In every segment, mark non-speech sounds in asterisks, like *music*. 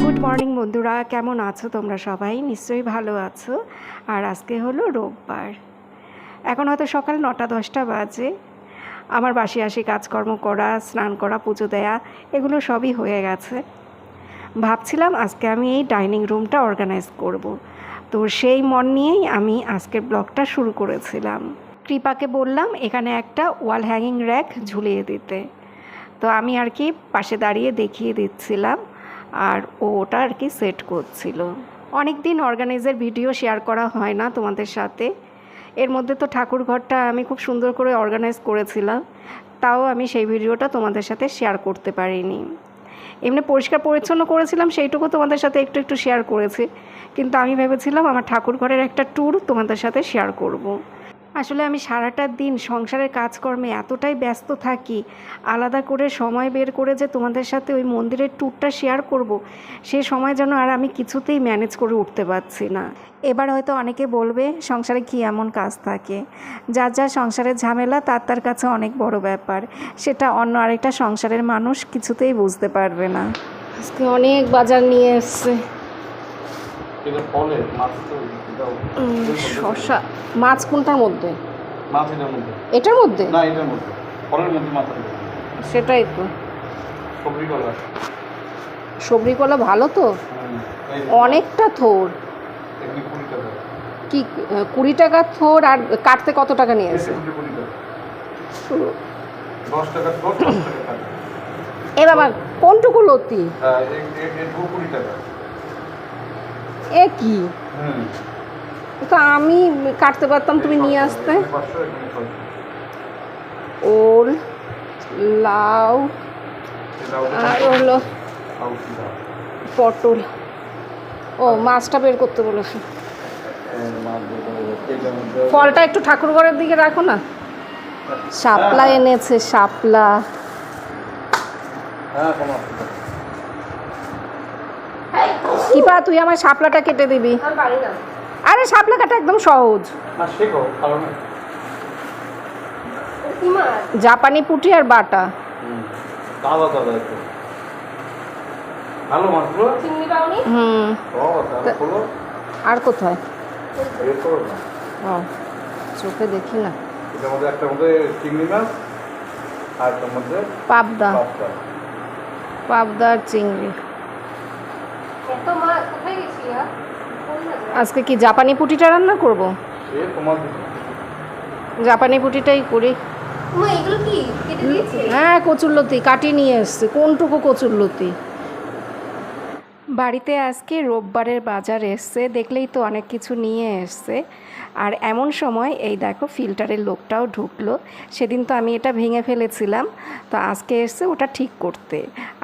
Good morning বন্ধুরা। কেমন আছো তোমরা সবাই? নিশ্চয়ই ভালো আছো। আর আজকে হলো রোববার। এখন হয়তো সকাল নটা, দশটা বাজে। আমার বাসি আসি, কাজকর্ম করা, স্নান করা, পুজো দেয়া, এগুলো সবই হয়ে গেছে। ভাবছিলাম আজকে আমি এই ডাইনিং রুমটা অর্গানাইজ করব। তো সেই মন নিয়েই আমি আজকের ব্লগটা শুরু করেছিলাম। কৃপাকে বললাম, এখানে একটা ওয়াল হ্যাঙ্গিং র্যাক ঝুলিয়ে দিতে। তো আমি আর কি পাশে দাঁড়িয়ে দেখিয়ে দিচ্ছিলাম আর ও ওটা আর কি সেট করছিল। অনেক দিন অর্গানাইজের ভিডিও শেয়ার করা হয় না তোমাদের সাথে। এর মধ্যে তো ঠাকুর ঘরটা আমি খুব সুন্দর করে অর্গানাইজ করেছিলাম, তাও আমি সেই ভিডিওটা তোমাদের সাথে শেয়ার করতে পারিনি। এমনি পরিষ্কার পরিচ্ছন্ন করেছিলাম, সেইটুকু তোমাদের সাথে একটু একটু শেয়ার করেছি, কিন্তু আমি ভেবেছিলাম আমার ঠাকুর ঘরের একটা ট্যুর তোমাদের সাথে শেয়ার করব। আসলে আমি সারাটা দিন সংসারের কাজকর্মে এতটাই ব্যস্ত থাকি আলাদা করে সময় বের করে যে তোমাদের সাথে ওই মন্দিরের ট্যুরটা শেয়ার করব সে সময় যেন আর আমি কিছুতেই ম্যানেজ করে উঠতে পারছি না। এবার হয়তো অনেকে বলবে সংসারে কী এমন কাজ থাকে? যার যা সংসারের ঝামেলা তার তার কাছে অনেক বড় ব্যাপার। সেটা অন্য আরেকটা সংসারের মানুষ কিছুতেই বুঝতে পারবে না। আজকে অনেক বাজার নিয়ে এসছে। শশা মাছ কোনটার মধ্যে? মাছ এটার মধ্যে। এটার মধ্যে? না এটার মধ্যে। ফলের মধ্যে মাছ সেটাই তো। সবজি কলা। ভালো তো? অনেকটা থোর। কি কুড়ি টাকা থোর আর কাটতে কত টাকা নিয়েছে থাকে এ বাবা কোনটুকু লতি? হ্যাঁ এ- কি? হুম। তো আমি কাটতে পারতাম, তুমি নিয়ে আসতে। ওল, লাউ, আর হলো? পটল। ও, মাছটা বের করতে বলেছে। ফলটা একটু ঠাকুর ঘরের দিকে রাখো না। শাপলা এনেছে, শাপলা। কিপা, তুই আমার শাপলাটা কেটে দিবি। আরে শাপলা কাটা একদম সহজ। না শেখো কারণ জাপানি পুঁটি আর বাটা। হুম আর কোথায়? চোখে দেখি না। চিংড়ি মাছ আর একটার মধ্যে পাবদা। পাবদা। আর চিংড়ি। আজকে কি জাপানি পুটিটা রান্না করব? জাপানি পুটিটাই করি। মা এগুলো কি? হ্যাঁ কচুরলতি কাটিয়ে নিয়ে এসছে। কোনটুকু কচুরলতি বাড়িতে আজকে রোববারের বাজার এসছে দেখলেই তো অনেক কিছু নিয়ে এসছে। আর এমন সময় এই দেখো ফিল্টারের লোকটাও ঢুকলো। সেদিন তো আমি এটা ভেঙে ফেলেছিলাম। তো আজকে এসছে ওটা ঠিক করতে।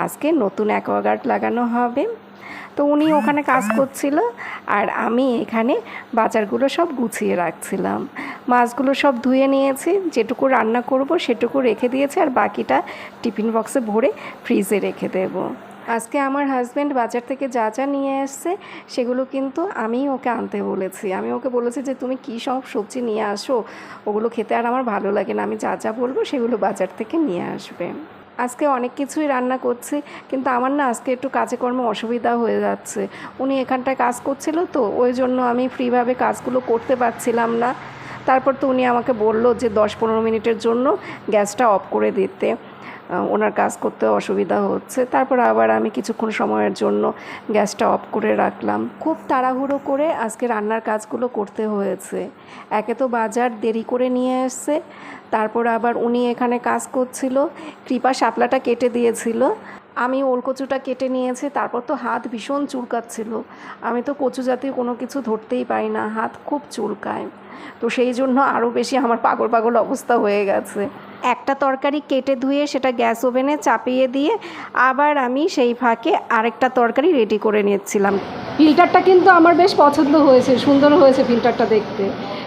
আজকে নতুন অ্যাকোয়াগার্ড লাগানো হবে। তো উনি ওখানে কাজ করছিল আর আমি এখানে বাজারগুলো সব গুছিয়ে রাখছিলাম। মাছগুলো সব ধুয়ে নিয়েছি, যেটুকু রান্না করব সেটুকু রেখে দিয়েছি আর বাকিটা টিফিন বক্সে ভরে ফ্রিজে রেখে দেবো। আজকে আমার হাজব্যান্ড বাজার থেকে যা যা নিয়ে এসছে সেগুলো কিন্তু আমি ওকে আনতে বলেছি। আমি ওকে বলেছি যে, তুমি কী সব সবজি নিয়ে আসো? ওগুলো খেতে আর আমার ভালো লাগে না। আমি যা যা বলব সেগুলো বাজার থেকে নিয়ে আসবে। আজকে অনেক কিছুই রান্না করছি, কিন্তু আমার না আজকে একটু কাজে কর্মে অসুবিধা হয়ে যাচ্ছে। উনি এখানটায় কাজ করছিল তো, ওই জন্য আমি ফ্রিভাবে কাজগুলো করতে পারছিলাম না। তারপর তো উনি আমাকে বলল যে দশ পনেরো মিনিটের জন্য গ্যাসটা অফ করে দিতে। ওনার কাজ করতে অসুবিধা হচ্ছে। তারপর আবার আমি কিছুক্ষণ সময়ের জন্য গ্যাসটা অফ করে রাখলাম। খুব তাড়াহুড়ো করে আজকে রান্নার কাজগুলো করতে হয়েছে। একে তো বাজার দেরি করে নিয়ে এসছে। তারপর আবার উনি এখানে কাজ করছিল, কৃপা শাপলাটা কেটে দিয়েছিল। আমি ওল কচুটা কেটে নিয়েছি, তারপর তো হাত ভীষণ চুলকাচ্ছিল। আমি তো কচু জাতীয় কোনো কিছু ধরতেই পারি না, হাত খুব চুলকায়। তো সেই জন্য আরও বেশি আমার পাগল পাগল অবস্থা হয়ে গেছে। একটা তরকারি কেটে ধুয়ে সেটা গ্যাস ওভেনে চাপিয়ে দিয়ে আবার আমি সেই ফাঁকে আরেকটা তরকারি রেডি করে নিচ্ছিলাম। ফিল্টারটা কিন্তু আমার বেশ পছন্দ হয়েছে, সুন্দর হয়েছে ফিল্টারটা দেখতে।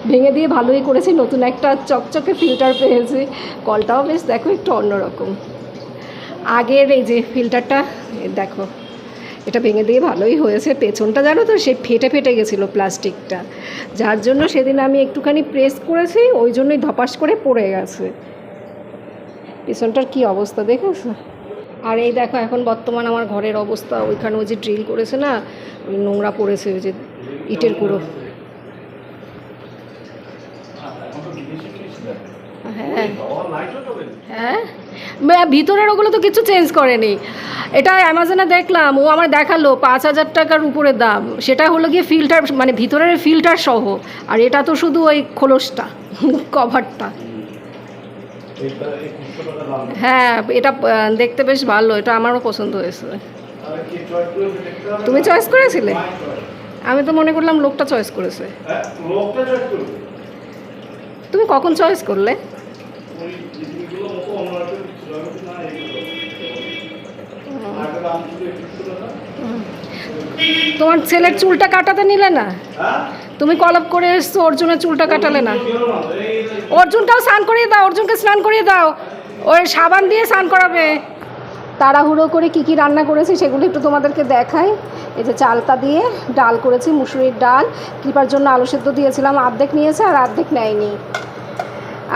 ভেঙে দিয়ে ভালোই করেছি, নতুন একটা চকচকে ফিল্টার পেয়েছি। কলটাও বেশ দেখো একটু অন্যরকম। আগের এই যে ফিল্টারটা দেখো, এটা ভেঙে দিয়ে ভালোই হয়েছে। পেছনটা জানো তো, সে ফেটে ফেটে গেছিল প্লাস্টিকটা যার জন্য সেদিন আমি একটুখানি প্রেস করেছি, ওই জন্যই ধপাস করে পড়ে গেছে। পেছনটার কি অবস্থা দেখেছ? আর এই দেখো, এখন বর্তমান আমার ঘরের অবস্থা। ওইখানে ওই যে ড্রিল করেছে না, ওই নোংরা পড়েছে, ওই যে ইটের কুড়ো। হ্যাঁ। হ্যাঁ? ভিতরের ওগুলো তো কিছু চেঞ্জ করেনি। এটা অ্যামাজনে দেখলাম ও আমার দেখাল পাঁচ হাজার টাকার উপরে দাম। সেটা হলো গিয়ে ফিল্টার মানে ভিতরের ফিল্টার সহ। আর এটা তো শুধু ওই খোলসটা *laughs* কভারটা হ্যাঁ এটা দেখতে বেশ ভালো। এটা আমারও পছন্দ হয়েছে। তুমি চয়েস করেছিলে? আমি তো মনে করলাম লোকটা চয়েস করেছে। করবে। তুমি কখন চয়েস করলে? তোমার ছেলের চুলটা কাটাতে নিলে না? তুমি কলপ করে এসছো, অর্জুনের চুলটা কাটালে না? অর্জুনটাও স্নান করিয়ে দাও, অর্জুনকে স্নান করিয়ে দাও। ওই সাবান দিয়ে স্নান করাবে। তাড়াহুড়ো করে কি কি রান্না করেছি সেগুলো একটু তোমাদেরকে দেখাই। এই যে চালতা দিয়ে ডাল করেছি, মুসুরির ডাল। কৃপার জন্য আলু সেদ্ধ দিয়েছিলাম, অর্ধেক নিয়েছে আর অর্ধেক নেয়নি।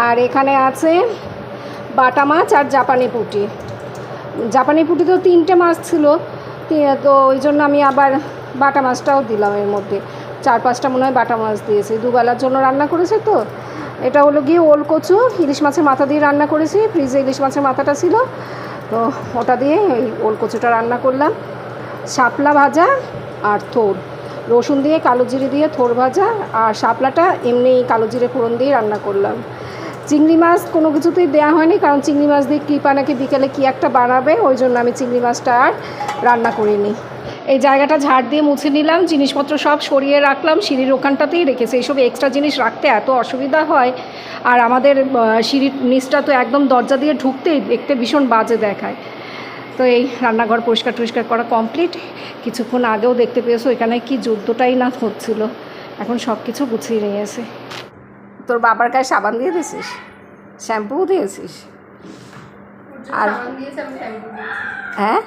আর এখানে আছে বাটা মাছ আর জাপানি পুঁটি। জাপানি পুঁটি তো তিনটে মাছ ছিল, তো ওই জন্য আমি আবার বাটা মাছটাও দিলাম এর মধ্যে। চার পাঁচটা মনে হয় বাটা মাছ দিয়েছি। দুবেলার জন্য রান্না করেছে তো। এটা হলো গিয়ে ওল কচু ইলিশ মাছের মাথা দিয়ে রান্না করেছি, ফ্রিজে ইলিশ মাছের মাথাটা ছিল। তো ওটা দিয়ে ওই ওল কচুটা রান্না করলাম। শাপলা ভাজা আর থোর। রসুন দিয়ে কালো জিরে দিয়ে থোর ভাজা, আর শাপলাটা এমনি কালো জিরে ফোড়ন দিয়ে রান্না করলাম। চিংড়ি মাছ কোনো কিছুতেই দেওয়া হয়নি, কারণ চিংড়ি মাছ দিয়ে কৃপা নাকি বিকেলে কী একটা বানাবে, ওই জন্য আমি চিংড়ি মাছটা আর রান্না করিনি। এই জায়গাটা ঝাড় দিয়ে মুছে নিলাম, জিনিসপত্র সব সরিয়ে রাখলাম, সিঁড়ির ওখানটাতেই রেখেছি। এইসব এক্সট্রা জিনিস রাখতে এত অসুবিধা হয়, আর আমাদের সিঁড়ির নিচটা তো একদম দরজা দিয়ে ঢুকতেই দেখতে ভীষণ বাজে দেখায়। তো এই রান্নাঘর পরিষ্কার টরিষ্কার করা কমপ্লিট কিছুক্ষণ আগেও দেখতে পেয়েছ, এখানে কি যুদ্ধটাই না হচ্ছিল। এখন সব কিছু গুছিয়ে নিয়েছে। তোর বাবার গায়ে সাবান দিয়ে দিয়েছিস? শ্যাম্পু দিয়েছিস? আর- হ্যাঁ?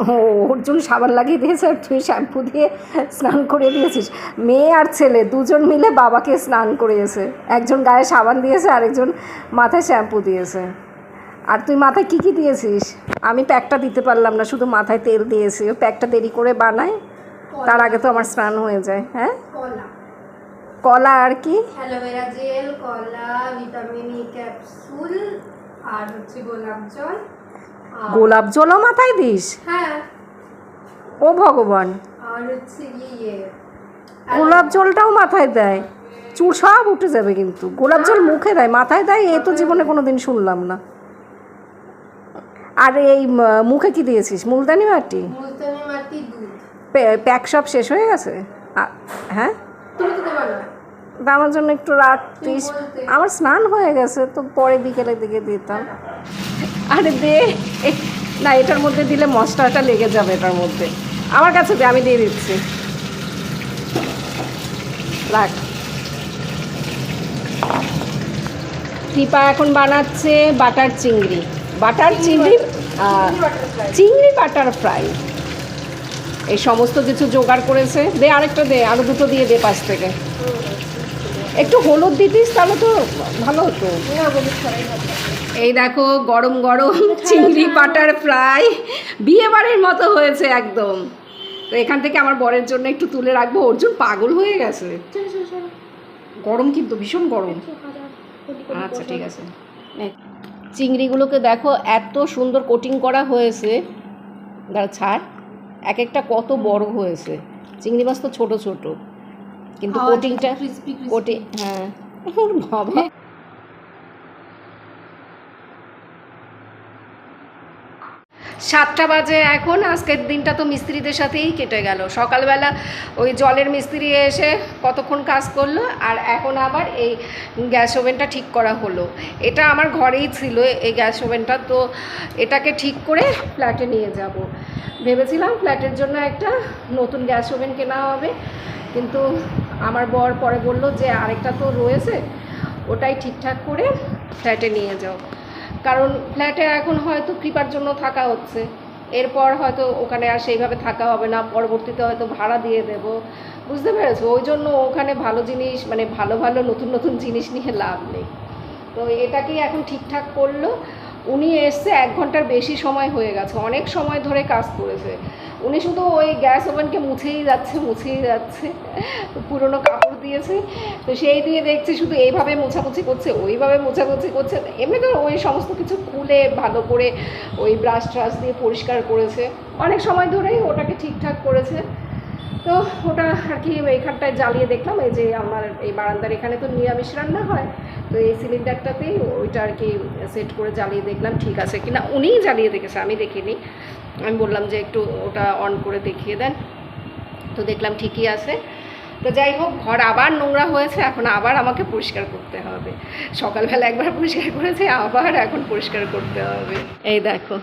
ও অর্জুন সাবান লাগিয়ে দিয়েছে আর তুই শ্যাম্পু দিয়ে স্নান করে দিয়েছিস। মেয়ে আর ছেলে দুজন মিলে বাবাকে স্নান করিয়েছে। একজন গায়ে সাবান দিয়েছে আরেকজন মাথায় শ্যাম্পু দিয়েছে। আর তুই মাথায় কী কী দিয়েছিস? আমি প্যাকটা দিতে পারলাম না শুধু মাথায় তেল দিয়েছি। ও প্যাকটা দেরি করে বানায় তার আগে তো আমার স্নান হয়ে যায় হ্যাঁ? কলা আর কি? অ্যালোভেরা জেল কলা ভিটামিন ই ক্যাপসুল আর হচ্ছে গোলাপ জল। গোলাপ জলও মাথায় দিস? হ্যাঁ। ও ভগবান। আর হচ্ছে ইয়ে গোলাপ জলটাও মাথায় দেয়। চুল সব উঠে যাবে কিন্তু। গোলাপ জল মুখে দেয় মাথায় দেয় এ তো জীবনে কোনো দিন শুনলাম না। আর এই মুখে কি দিয়েছিস? মুলতানি মাটি? মুলতানি মাটি দুধ। প্যাক সব শেষ হয়ে গেছে? হ্যাঁ? আমার জন্য একটু বলতে। আমার স্নান হয়ে গেছে তো পরে বিকেলের দিকে দিতাম। আরে দে না এটার মধ্যে দিলে মশলাটা লেগে যাবে এটার মধ্যে। আমার কাছে দে আমি দিয়ে দিচ্ছি। রাখ। দীপা এখন বানাচ্ছে বাটার চিংড়ি। বাটার চিংড়ি চিংড়ি বাটার ফ্রাই। এই সমস্ত কিছু জোগাড় করেছে। দে আরেকটা দে আরও দুটো দিয়ে দে পাশ থেকে। একটু হলুদ দিতিস তাহলে তো ভালো হতো। এই দেখো গরম গরম চিংড়ি পাটার ফ্রাই। বিয়ে বাড়ির মতো হয়েছে একদম। তো এখান থেকে আমার বরের জন্য একটু তুলে রাখব অর্জুন পাগল হয়ে গেছে। গরম কিন্তু ভীষণ গরম। আচ্ছা ঠিক আছে। চিংড়িগুলোকে দেখো এত সুন্দর কোটিং করা হয়েছে। দাঁড়া ছাড়। এক একটা কত বড় হয়েছে। চিংড়ি মাছ তো ছোট ছোট। কিন্তু কোটিংটা কোটিং হ্যাঁ। *laughs* বাবা। সাতটা বাজে এখন, আজকের দিনটা তো মিস্ত্রিদের সাথেই কেটে গেল। সকালবেলা ওই জলের মিস্ত্রি এসে কতক্ষণ কাজ করল, আর এখন আবার এই গ্যাস ওভেনটা ঠিক করা হলো। এটা আমার ঘরেই ছিল এই গ্যাস ওভেনটা, তো এটাকে ঠিক করে ফ্ল্যাটে নিয়ে যাব। ভেবেছিলাম ফ্ল্যাটের জন্য একটা নতুন গ্যাস ওভেন কেনা হবে, কিন্তু আমার বর পরে বলল যে আরেকটা তো রয়েছে, ওটাই ঠিকঠাক করে ফ্ল্যাটে নিয়ে যাও। কারণ ফ্ল্যাটে এখন হয়তো কৃপার জন্য থাকা হচ্ছে। এরপর হয়তো ওখানে আর সেইভাবে থাকা হবে না, পরবর্তীতে হয়তো ভাড়া দিয়ে দেব। বুঝতে পেরেছ? ওই জন্য ওখানে ভালো জিনিস মানে ভালো ভালো নতুন নতুন জিনিস নিয়ে লাভ নেই। তো এটাকেই এখন ঠিকঠাক করল। উনি এসছে, এক ঘণ্টার বেশি সময় হয়ে গেছে, অনেক সময় ধরে কাজ করেছে। উনি শুধু ওই গ্যাস ওভেনকে মুছেই যাচ্ছে মুছেই যাচ্ছে, পুরনো কাপড় দিয়েছে, তো সেই দিয়ে দেখছি শুধু এইভাবে মোছামুছি করছে, ওইভাবে মোছামুছি করছে এমনি তো ওই সমস্ত কিছু খুলে ভালো করে ওই ব্রাশ ট্রাশ দিয়ে পরিষ্কার করেছে। অনেক সময় ধরেই ওটাকে ঠিকঠাক করেছে। তো ওটা আর কি এইখানটায় জ্বালিয়ে দেখলাম, এই যে আমার এই বারান্দার এখানে তো নিরামিষ রান্না হয়, তো এই সিলিন্ডারটাতেই ওইটা আর কি সেট করে জ্বালিয়ে দেখলাম, ঠিক আছে কিনা উনিই জ্বালিয়ে দেখেছে, আমি দেখিনি। আমি বললাম যে একটু ওটা অন করে দেখিয়ে দেন। তো দেখলাম ঠিকই আছে। তো যাই হোক, ঘর আবার নোংরা হয়েছে, এখন আবার আমাকে পরিষ্কার করতে হবে। সকালবেলা একবার পরিষ্কার করেছে, আবার এখন পরিষ্কার করতে হবে। এই দেখো।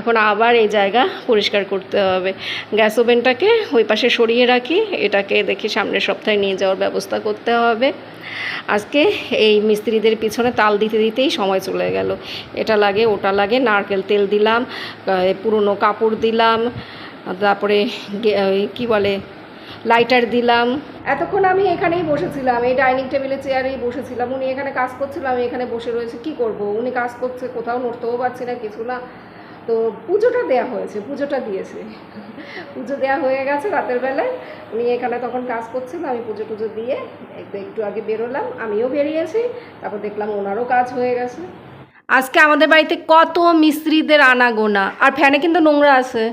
এখন আবার এই জায়গা পরিষ্কার করতে হবে। গ্যাস ওভেনটাকে ওই পাশে সরিয়ে রাখি, এটাকে দেখি সামনের সপ্তাহে নিয়ে যাওয়ার ব্যবস্থা করতে হবে। আজকে এই মিস্ত্রিদের পিছনে তাল দিতে দিতেই সময় চলে গেল। এটা লাগে, ওটা লাগে, নারকেল তেল দিলাম পুরনো কাপড় দিলাম, তারপরে কী বলে, লাইটার দিলাম। এতক্ষণ আমি এখানেই বসেছিলাম, এই ডাইনিং টেবিলে চেয়ারেই বসেছিলাম। উনি এখানে কাজ করছিল, আমি এখানে বসে রয়েছে, কি করব? উনি কাজ করছে, কোথাও নড়তেও পারছি না, কিছু না। তো পুজোটা দেয়া হয়েছে, পুজোটা দিয়েছে। পুজো দেওয়া হয়ে গেছে রাতের বেলায়। উনি এখানে তখন কাজ করছেন, আমি পুজো টুজো দিয়ে একটু একটু আগে বেরোলাম, আমিও বেরিয়েছি, তারপর দেখলাম ওনারও কাজ হয়ে গেছে। আজকে আমাদের বাড়িতে কত মিস্ত্রিদের আনাগোনা, আর ফ্যানে কিন্তু নোংরা আছে।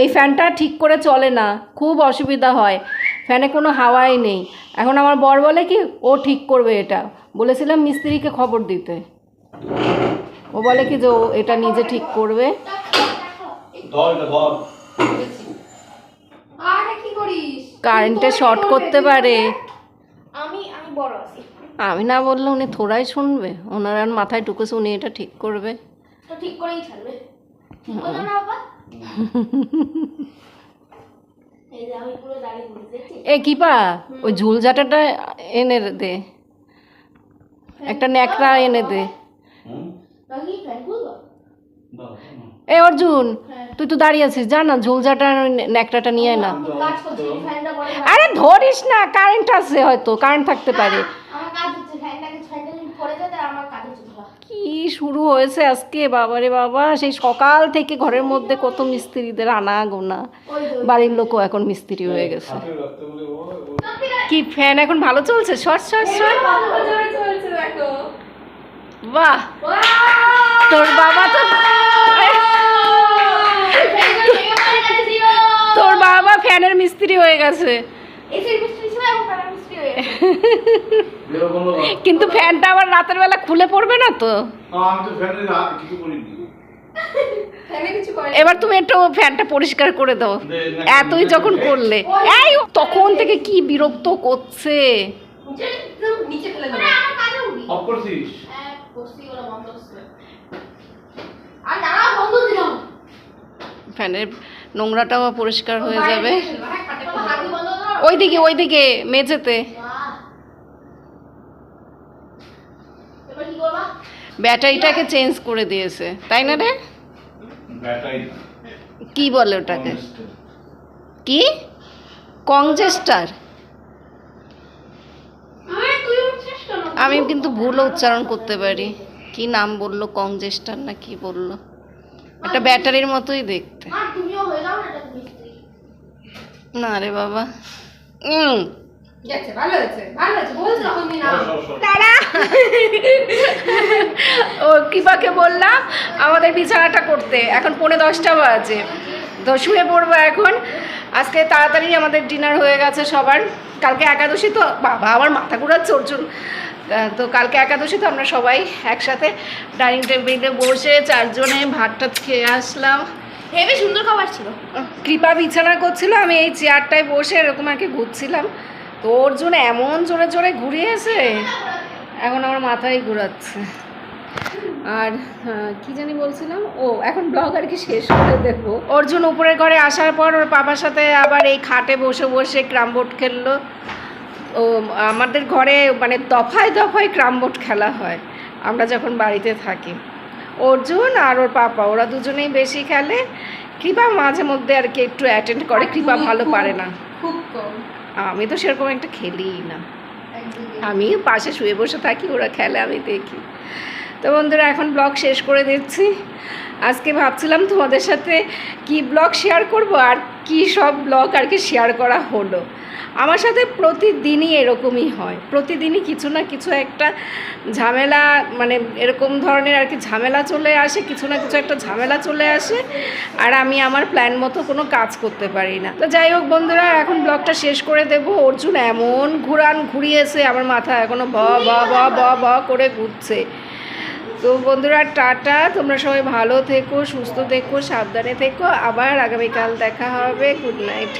এই ফ্যানটা ঠিক করে চলে না, খুব অসুবিধা হয়। ফ্যানে কোনো হাওয়াই নেই। এখন আমার বর বলে কি, ও ঠিক করবে এটা। বলেছিলাম মিস্ত্রিকে খবর দিতে। ও বলে কি যে ও এটা নিজে ঠিক করবে। দলটা বল আরে কি করিস? কারেন্টে শর্ট করতে পারে। আমি আমি বড় আছি। আমি না বললে উনি থোড়াই শুনবে। ওনার আর মাথায় ঢুকেছে উনি এটা ঠিক করবে। তো ঠিক করেই ছাড়বে? এ কিপা ওই ঝুলঝাটাটা এনে দে। একটা ন্যাকড়া এনে দে হুম নাকি ফ্যান খুলবো দাও এ অর্জুন তুই তো দাঁড়িয়ে আছিস যা না ঝুলঝাটার ওই ন্যাকড়াটা নিয়ে না। আরে ধরিস না কারেন্ট আছে হয়তো কারেন্ট থাকতে পারে। কি শুরু হয়েছে আজকে বাবারে বাবা সেই সকাল থেকে ঘরের মধ্যে কত মিস্ত্রিদের আনা গোনা বাড়ির লোকও এখন মিস্ত্রি হয়ে গেছে। কি ফ্যান এখন ভালো চলছে? Short short short. বাহ! তোর বাবা তো তোর বাবা ফ্যানের মিস্ত্রি হয়ে গেছে। হয়ে। কিন্তু ফ্যানটা আবার রাতের বেলা খুলে পড়বে না তো? আমি তো ফ্যানে রাত কিছু করিনি ফ্যানে কিছু করে এবার তুমি একটু ফ্যানটা পরিষ্কার করে দাও। এতই যখন করলে। এই ও তখন থেকে কি বিরক্ত করছে? অফ করছিস ফ্যানের নোংরাটাও পরিষ্কার হয়ে যাবে। ওইদিকে ওইদিকে মেঝেতে। ব্যাটারিটাকে চেঞ্জ করে দিয়েছে তাই না রে? কি বলে ওটাকে? কি? কংজেস্টার আরে তুই উঠছিস কেন আমি কিন্তু ভুলও উচ্চারণ করতে পারি। কি নাম বলল কংজেস্টার না কি বলল? একটা ব্যাটারির মতোই দেখতে। আর তুমিও হয়ে যাও না এটা মিস্ত্রি। না রে বাবা। ও কিবাকে বললাম আমাদের বিছানাটা করতে। এখন পৌনে দশটা বাজে। তো শুয়ে পড়ব এখন। আজকে তাড়াতাড়ি আমাদের ডিনার হয়ে গেছে সবার। কালকে একাদশী তো বাবা আমার মাথা ঘুরাচ্ছে অর্জুন আহ, তো কালকে একাদশী তো আমরা সবাই একসাথে ডাইনিং টেবিলে বসে চারজনে ভাত টাত খেয়ে আসলাম। হেবি সুন্দর খাবার ছিল। কৃপা বিছানা করছিল আমি এই চেয়ারটায় বসে এরকম আর কি ঘুরছিলাম। তো ওর জন্য এমন জোরে জোরে ঘুরিয়েছে এখন আমার মাথায় ঘুরাচ্ছে। আর কি জানি বলছিলাম? ও এখন ব্লগ আর কি শেষ করে দেবো। অর্জুন উপরের ঘরে আসার পর ওর পাপার সাথে আবার এই খাটে বসে বসে ক্রামবোর্ড খেললো। ও আমাদের ঘরে মানে দফায় দফায় ক্রামবোর্ড খেলা হয় আমরা যখন বাড়িতে থাকি। অর্জুন আর ওর পাপা ওরা দুজনেই বেশি খেলে। কৃপা মাঝে মধ্যে আর কি একটু অ্যাটেন্ড করে কৃপা ভালো পারে না। খুব কম। আমি তো সেরকম একটা খেলিই না। আমি পাশে শুয়ে বসে থাকি ওরা খেলে আমি দেখি। তো বন্ধুরা এখন ব্লগ শেষ করে দিচ্ছি। আজকে ভাবছিলাম তোমাদের সাথে কি ব্লগ শেয়ার করব আর কি সব ব্লগ আর কি শেয়ার করা হলো। আমার সাথে প্রতিদিনই এরকমই হয়। প্রতিদিনই কিছু না কিছু একটা ঝামেলা মানে এরকম ধরনের আর কি ঝামেলা চলে আসে, কিছু না কিছু একটা ঝামেলা চলে আসে আর আমি আমার প্ল্যান মতো কোনো কাজ করতে পারি না। তো যাই হোক বন্ধুরা, এখন ব্লগটা শেষ করে দেবো। অর্জুন এমন ঘুরান ঘুরিয়েছে, আমার মাথা এখনও ব ব ব ব ব করে ঘুরছে। তো বন্ধুরা, টাটা। তোমরা সবাই ভালো থেকো, সুস্থ থেকো, সাবধানে থেকো। আবার আগামীকাল দেখা হবে। Good night